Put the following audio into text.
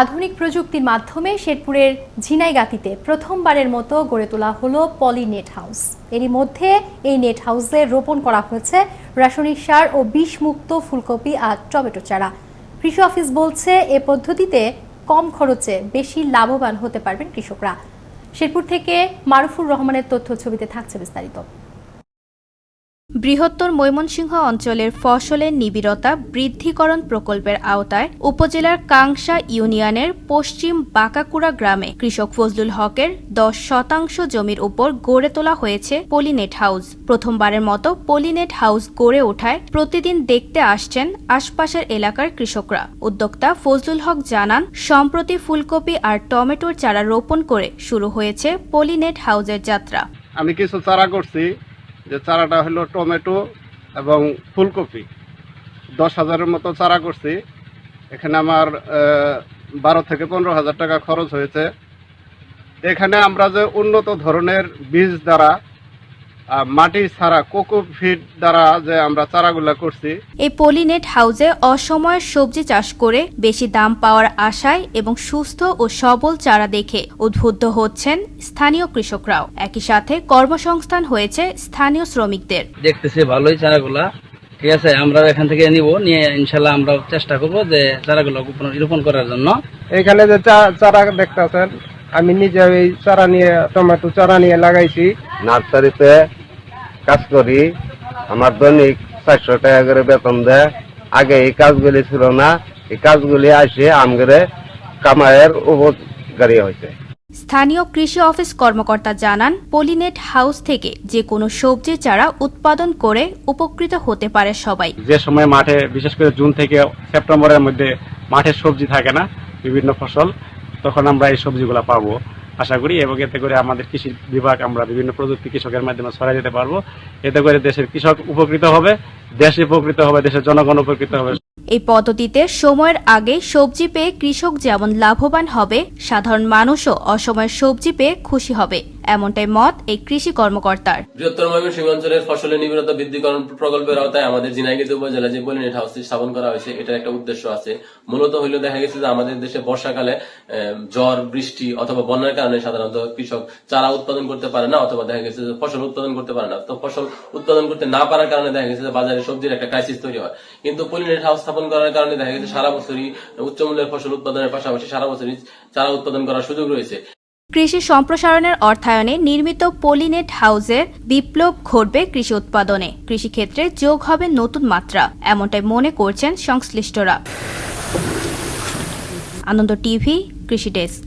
আধুনিক প্রযুক্তির মাধ্যমে শেরপুরের ঝিনাইগাতিতে প্রথমবারের মতো গড়ে তোলা হলো পলি নেট হাউস। এরই মধ্যে এই নেট হাউসে রোপণ করা হয়েছে রাসায়নিক সার ও বিষমুক্ত ফুলকপি আর টমেটো চারা। কৃষি অফিস বলছে, এ পদ্ধতিতে কম খরচে বেশি লাভবান হতে পারবেন কৃষকরা। শেরপুর থেকে মারুফুর রহমানের তথ্য ছবিতে থাকছে বিস্তারিত। বৃহত্তর ময়মনসিংহ অঞ্চলের ফসলের নিবিড়তা বৃদ্ধিকরণ প্রকল্পের আওতায় উপজেলার কাংসা ইউনিয়নের পশ্চিম বাঁকাকুড়া গ্রামে কৃষক ফজলুল হকের দশ শতাংশ জমির উপর গড়ে তোলা হয়েছে পলিনেট হাউস। প্রথমবারের মতো পলিনেট হাউস গড়ে ওঠায় প্রতিদিন দেখতে আসছেন আশপাশের এলাকার কৃষকরা। উদ্যোক্তা ফজলুল হক জানান, সম্প্রতি ফুলকপি আর টমেটোর চারা রোপণ করে শুরু হয়েছে পলিনেট হাউসের যাত্রা। আমি কিছু চারা করছি। যে চারাটা হলো টমেটো এবং ফুলকপি। দশ হাজারের মতো চারা করছি। এখানে আমার বারো থেকে পনেরো হাজার টাকা খরচ হয়েছে। এখানে আমরা যে উন্নত ধরনের বীজ দ্বারা মাটি ছাড়া কোকো ফিড দ্বারা যে আমরা চারাগুলা করছি এই পলিনেট হাউসে অসময়ের সবজি চাষ করে বেশি দাম পাওয়ার আশায় এবং সুস্থ ও সবল চারা দেখে উদ্বুদ্ধ হচ্ছেন স্থানীয় কৃষকরাও। একই সাথে কর্মসংস্থান হয়েছে স্থানীয় শ্রমিকদের। দেখতেছি ভালোই চারাগুলা। ঠিক আছে আমরা এখান থেকে নিব নিয়ে ইনশাল্লাহ আমরা চেষ্টা করব যে চারাগুলো রোপণ- রোপণ করার জন্য। এখানে যে চা- চারা দেখতেছেন আমি নিজে এই চারা নিয়ে টমেটো চারা নিয়ে লাগাইছি। নার্সারিতে কাজ করি। আমার দৈনিক চারশো টাকা করে বেতন দেয়। আগে এই কাজগুলি ছিল না। এই কাজগুলি আসে আমগরে কামায়ের উপকারী হয়েছে। স্থানীয় কৃষি অফিস কর্মকর্তা জানান পলিনেট হাউস থেকে যে কোনো সবজি চারা উৎপাদন করে উপকৃত হতে পারে সবাই। যে সময় মাঠে বিশেষ করে জুন থেকে সেপ্টেম্বরের মধ্যে মাঠে সবজি থাকে না বিভিন্ন ফসল তখন আমরা এই সবজিগুলো পাবো। আশা করি এবং এতে করে আমাদের কৃষি বিভাগ, আমরা বিভিন্ন প্রযুক্তি কৃষকের মাধ্যমে ছড়াই যেতে পারব। এতে করে দেশের কৃষক উপকৃত হবে, দেশ উপকৃত হবে, দেশের জনগণ উপকৃত হবে। এই পদ্ধতিতে সময়ের আগে সবজি পেয়ে কৃষক যেমন লাভবান হবে, সাধারণ মানুষও অসময়ের সবজি পেয়ে খুশি হবে, এমনটাই মত এই কৃষি কর্মকর্তার। বৃহত্তর অঞ্চলের ফসলের নিবিড়তা বৃদ্ধিকরণ প্রকল্পের আওতায় আমাদের জিনাইগিতে উপজেলা যে পলিনেট হাউসটি স্থাপন করা হয়েছে, এটার একটা উদ্দেশ্য আছে। মূলত হইল দেখা গেছে যে আমাদের দেশে বর্ষাকালে ঝড় বৃষ্টি অথবা বন্যার কারণে সাধারণত কৃষক চারা উৎপাদন করতে পারে না অথবা দেখা গেছে যে ফসল উৎপাদন করতে পারে না। তো ফসল উৎপাদন করতে না পারার কারণে দেখা গেছে যে বাজারে সবজির একটা ক্রাইসিস তৈরি হয়। কিন্তু পলিনেট হাউস স্থাপন করার কারণে দেখা গেছে সারা বছরই উচ্চ মূল্যের ফসল উৎপাদনের পাশাপাশি সারা বছরই চারা উৎপাদন করার সুযোগ রয়েছে। কৃষি সম্প্রসারণের অর্থায়নে নির্মিত পলিনেট হাউসের বিপ্লব ঘটবে কৃষি উৎপাদনে। কৃষিক্ষেত্রে যোগ হবে নতুন মাত্রা, এমনটাই মনে করছেন সংশ্লিষ্টরা। আনন্দ টিভি, কৃষি ডেস্ক।